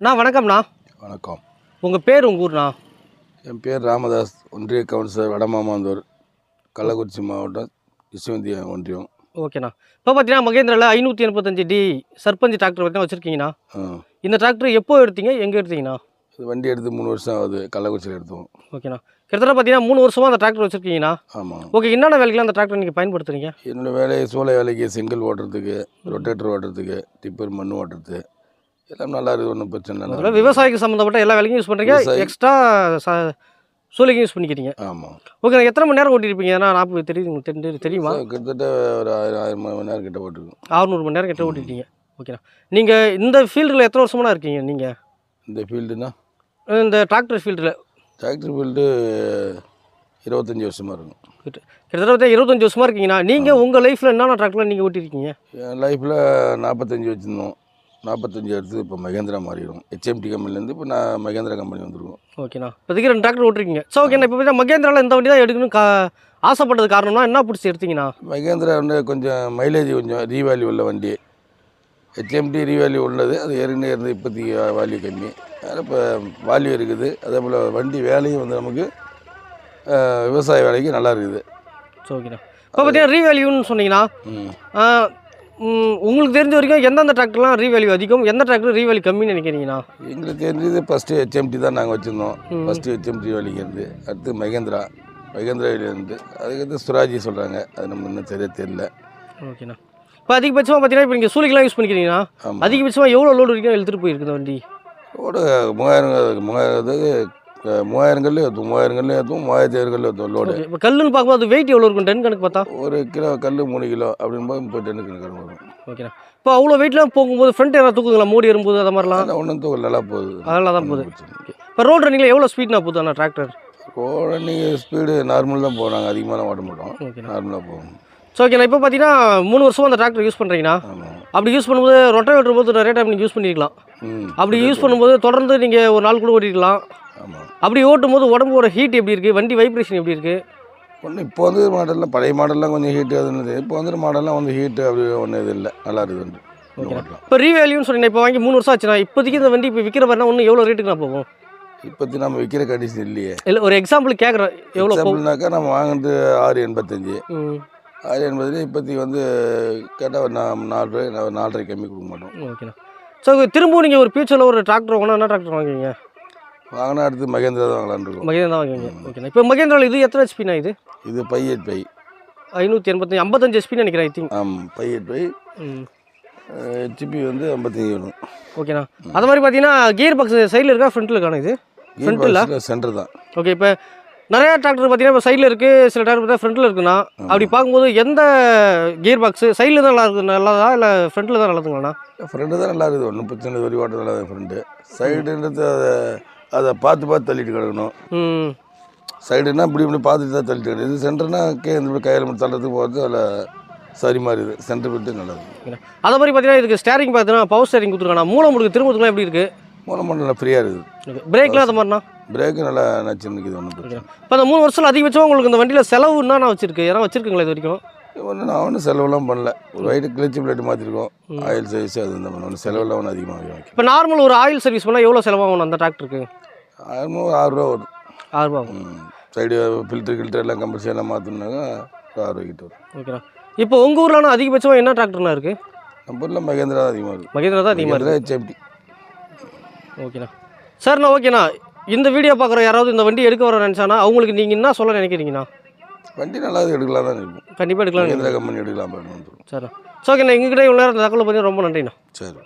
அண்ணா வணக்கம்ண்ணா. வணக்கம். உங்கள் பேர் உங்கள் ஊர்ண்ணா? என் பேர் ராமதாஸ் ஒன்றிய கவுன்சிலர் வடமாமாந்தூர் கள்ளக்குறிச்சி மாவட்டம் யசுவந்தி ஒன்றியம். ஓகேண்ணா. இப்போ பார்த்தீங்கன்னா மகேந்திராவில் ஐநூற்றி எண்பத்தஞ்சு டி சர்பஞ்ச் டிராக்டர் வரைக்கும் வச்சுருக்கீங்கண்ணா. இந்த டிராக்டர் எப்போ எடுத்தீங்க எங்கே எடுத்தீங்கண்ணா? இது வண்டி எடுத்து மூணு வருஷம் ஆகுது கள்ளக்குறிச்சியில் எடுத்தோம். ஓகேண்ணா. கிட்டத்தட்ட பார்த்தீங்கன்னா மூணு வருஷமாக அந்த டிராக்டர் வச்சுருக்கீங்கண்ணா. ஆமாம் ஓகே என்னென்ன வேலைக்கெல்லாம் அந்த டிராக்டர் நீங்கள் பயன்படுத்துறீங்க? என்னோடய வேலை சோலை வேலைக்கு செங்கல் ஓட்டுறதுக்கு ரொட்டேட்டர் ஓட்டுறதுக்கு டிப்பர் மண் ஓட்டுறது. எல்லாம் நல்லா இருக்குது ஒன்றும் பிரச்சனை இல்லை. விவசாயிக்கு சம்மந்தப்பட்ட எல்லா வேலைக்கும் யூஸ் பண்ணுறீங்க எக்ஸ்ட்ரா ச சூளைக்கும் யூஸ் பண்ணிக்கிறீங்க. ஆமாம் ஓகே எத்தனை மணி நேரம் ஓட்டியிருப்பீங்க? ஏன்னா நாற்பது தெரியுது உங்களுக்கு தெரிஞ்சு தெரியுமா? கிட்டத்தட்ட ஒரு ஆயிரம் ஆயிரம் மணி நேரம் கிட்ட போட்டுருக்கோம் அறுநூறு மணி நேரம் கிட்ட ஓட்டிருக்கீங்க. ஓகேண்ணா நீங்கள் இந்த ஃபீல்டில் எத்தனை வருஷமாக இருக்கீங்க நீங்கள் இந்த ஃபீல்டுனா இந்த டிராக்டர் ஃபீல்டில் டிராக்டர் ஃபீல்டு இருபத்தஞ்சி வருஷமாக இருக்கும். கிட்ட கிட்டத்தட்ட இருபத்தஞ்சு வருஷமா இருக்கீங்கண்ணா. நீங்கள் உங்கள் லைஃப்பில் என்னென்ன டிராக்டர்லாம் நீங்கள் ஓட்டிருக்கீங்க? என் லைஃப்பில் நாற்பத்தஞ்சு வச்சுருந்தோம். நாற்பத்தஞ்சு எடுத்து இப்போ மகேந்திரா மாறிடும். ஹெச்எம்டி கம்பெனிலேருந்து இப்போ நான் மகேந்திரா கம்பெனி வந்திருக்கோம். ஓகேண்ணா இப்போதைக்கு ரெண்டு டிராக்டர் ஓட்டிருக்கீங்க. ஸோ ஓகேண்ணா இப்போ மகேந்திராவில் இந்த வண்டி தான் எடுக்கணும் கா ஆசைப்பட்டது காரணம்னா என்ன பிடிச்சி எடுத்தீங்கண்ணா மகேந்திரா வந்து கொஞ்சம் மைலேஜ் கொஞ்சம் ரீவேல்யூ உள்ள வண்டி. ஹெச்எம்டி ரீவேல்யூ உள்ளது. அது ஏற்கனவே இருந்து இப்போதைக்கு வேல்யூ கம்மி. அதனால் இப்போ வேல்யூ இருக்குது. அதே போல் வண்டி வேலையும் வந்து நமக்கு விவசாய வேலைக்கு நல்லா இருக்குது. ஸோ ஓகேண்ணா இப்போ பார்த்தீங்கன்னா ரீவேல்யூன்னு சொன்னீங்கன்னா உங்களுக்கு தெரிஞ்ச வரைக்கும் எந்தெந்த டிராக்டர்லாம் ரீவேல்யூ அதிகம்? எந்த டிராக்டர் ரீவேல்யூ கம்மின்னு நினைக்கிறீங்கண்ணா? எங்களுக்கு தெரிஞ்சது ஃபஸ்ட்டு ஹெச்எம்டி தான் நாங்கள் வச்சுருந்தோம். ஃபஸ்ட்டு ஹெச்எம்டி வேலைக்கு இருந்து அடுத்து மகேந்திரா. மகேந்திரா இருந்து அதுக்கடுத்து சுராஜி சொல்கிறாங்க அது நம்ம இன்னும் சரியாக தெரியல. ஓகேண்ணா. இப்போ அதிகபட்சமாக பார்த்தீங்கன்னா இப்போ நீங்கள் சூழிக்கெல்லாம் யூஸ் பண்ணிக்கிறீங்கண்ணா ஆமாம் அதிகபட்சமாக எவ்வளோ லோடு வரைக்கும் எடுத்துகிட்டு போயிருக்கு இந்த வண்டி? லோடு மூவாயிரம் மூவாயிரம் மூவாயிரம் கல் ஏற்றுவோம் மூவாயிரம் கல் ஏற்றுவோம் மூவாயிரத்தி ஐநூறு கல் ஏற்றுவோம் லோடு இப்போ கல்லுன்னு பார்க்கும்போது அது வெயிட் எவ்வளோ இருக்கும் டன் கணக்கு பார்த்தா? ஒரு கிலோ கல் மூணு கிலோ அப்படின்போது முப்பது டன்னுக்கு எனக்கு வரும் ஓகேண்ணா இப்போ அவ்வளோ வெயிட்லாம் போகும்போது ஃப்ரண்ட் ஏதாவது தூக்குங்களா மூடி ஏறும்போது அது மாதிரிலாம்? ஆனால் ஒன்றும் தூக்கம் நல்லா போகுது. அதெல்லாம் தான் போகுது. இப்போ ரோட் ரன்னிங்கில் எவ்வளோ ஸ்பீட்னா போகுது அண்ணா டிராக்டர் ரோடு நீங்கள் ஸ்பீடு நார்மல் தான் போகிறாங்க அதிகமாக ஓட்ட மாட்டோம். நார்மலாக போகும். ஸோ ஓகேண்ணா இப்போ பார்த்தீங்கன்னா மூணு வருஷமாக அந்த டிராக்டர் யூஸ் பண்ணுறீங்கண்ணா அப்படி யூஸ் பண்ணும்போது ரொட்டேட்டர் போது நிறைய டைம் நீங்கள் யூஸ் பண்ணிக்கலாம் அப்படி யூஸ் பண்ணும்போது தொடர்ந்து நீங்கள் ஒரு நாள் கூட ஓட்டிக்கலாம் அப்படி ஓட்டும் போது உடம்போட ஹீட் எப்படி இருக்குது வண்டி வைப்ரேஷன் எப்படி இருக்குது ஒன்றும் இப்போ வந்து மாடல்லாம் பழைய மாடல்லாம் கொஞ்சம் ஹீட்டு அதுன்னு இப்போ வந்து மாடல்லாம் வந்து ஹீட்டு அப்படி ஒன்றும் இது இல்லை. நல்லா இருக்குது இப்போ ரீவேல்யூன்னு சொன்னீங்க இப்போ வாங்கி மூணு வருஷம் ஆச்சுண்ணா இப்போதைக்கு இந்த வண்டி இப்போ விற்கிற மாதிரினா ஒன்றும் எவ்வளோ ரேட்டுக்கு நான் போகும் இப்போத்தி நம்ம விற்கிற கண்டிஷன் இல்லையே. இல்லை ஒரு எக்ஸாம்பிள் கேட்குறேன் எவ்வளோ எக்ஸாம்பிள்னாக்கா நம்ம வாங்கினது ஆறு எண்பத்தஞ்சு. ஆறு எண்பதுலேயே இப்போதைக்கு வந்து கேட்டால் ஒரு நாலு நாலரை கம்மி கொடுக்க மாட்டோம். ஓகேண்ணா. ஸோ திரும்பவும் நீங்கள் ஒரு ஃபியூச்சரில் ஒரு டிராக்டர் வாங்கினா என்ன டிராக்டர் வாங்குவீங்க? வாங்கினா அடுத்து மகேந்திரா தான் வாங்கலான்னு இருக்கோம். மகேந்திரா தான் வாங்குவீங்க. ஓகேண்ணா இப்போ மகேந்திராவில் இது எத்தனை ஹெச்பிண்ணா இது? இது பையட் பை. ஐநூற்றி எண்பத்தஞ்சு ஐம்பத்தஞ்சு ஹெச்பி நினைக்கிறேன் ஐ திங்க் ஆமாம் பை ம். ஹெச்பி வந்து ஐம்பத்தஞ்சு வேணும் ஓகேண்ணா அது மாதிரி பார்த்தீங்கன்னா கியர் பாக்ஸ் சைடில் இருக்கா ஃப்ரண்ட்டில் இருக்காண்ணா இது? இல்ல? சென்டர் தான். ஓகே இப்போ நிறையா டிராக்டர் பார்த்தீங்கன்னா இப்போ சைடில் இருக்குது சில டிராக்டர் பார்த்தா ஃப்ரண்ட்டில் இருக்குண்ணா. அப்படி பார்க்கும்போது எந்த கியர் பாக்ஸு சைடில் தான் நல்லா இருக்கு நல்லதா இல்லை ஃப்ரண்ட்டில் தான் நல்லதுங்கண்ணா ஃப்ரெண்டு தான் நல்லா இருக்குது ஒன்றும் பிரச்சனை வரி ஓட்ட நல்லா ஃப்ரெண்டு சைடுன்றது அதை பார்த்து பார்த்து தள்ளிட்டு கிடக்கணும். சைடுனா இப்படி இப்படி பார்த்துட்டு தான் தள்ளிட்டு கிடக்குது இது சென்டர்னா கே இந்த கையில் மட்டும் தள்ளுறதுக்கு போகிறது அதில் சரி மாதிரி இது. சென்டர் பிட்டு நல்லது. அதே மாதிரி பார்த்தீங்கன்னா இதுக்கு ஸ்டேரிங் பார்த்தீங்கன்னா பவர் ஸ்டேரிங் கொடுத்துருக்காண்ணா மூலம் முடுக்கு திரும்பத்துக்குலாம் எப்படி இருக்குது மூலம் நல்லா ஃப்ரீயாக இருக்குது. பிரேக்லாம் அது மாதிரிண்ணா? பிரேக்கு நல்லா நச்சு நிற்கிது ஒன்றும் பிரச்சனை இப்போ அந்த மூணு வருஷம் அதிகபட்சம் உங்களுக்கு இந்த வண்டியில் செலவு என்ன வச்சிருக்கு. யாரா வச்சிருக்கீங்களா இது வரைக்கும்? ஒன்றும் நான் ஒன்றும் செலவெல்லாம் பண்ணல. ஒரு ஒயிட்டு கிளச்சி பிளேட் மாற்றிருக்கோம் ஆயில் சர்வீஸ் அது இந்த ஒன்றும் செலவெல்லாம் ஒன்றும் அதிகமாக இப்போ நார்மல் ஒரு ஆயில் சர்வீஸ் பண்ணால் எவ்வளோ செலவாகும் அந்த டிராக்டருக்கு ஆயிரமோ ஆறுரூவா வரும். ஆகும். சைடு ஃபில்ட்ரு கில்ட்ரு எல்லாம் கம்பல்சரி எல்லாம் மாற்றினாக்கா ஒரு ஆறு ரூபாய்க்கிட்ட வரும். ஓகேண்ணா இப்போ உங்கள் ஊரில் அதிகபட்சமாக என்ன டிராக்டர்ண்ணா இருக்குது நம்ம ஊரில் மகேந்திரா தான் அதிகமாக இருக்குது மகேந்திரா தான் அதிகமாக இருக்குது ஓகேண்ணா சார்ண்ணா ஓகேண்ணா இந்த வீடியோ பார்க்குற யாராவது இந்த வண்டி எடுக்க வர நினச்சானா? அவங்களுக்கு நீங்கள் என்ன சொல்ல நினைக்கிறீங்கண்ணா? வண்டி நல்லா எடுக்கலாம் தான் இருக்கும். கண்டிப்பாக எடுக்கலாம். மகேந்திரா கம்பெனி எடுக்கலாம் அப்படின்னு ஸோ ஓகேண்ணா எங்ககிட்ட இவ்வளோ நேரம் தகவல் பற்றி ரொம்ப நன்றிண்ணா. சரி.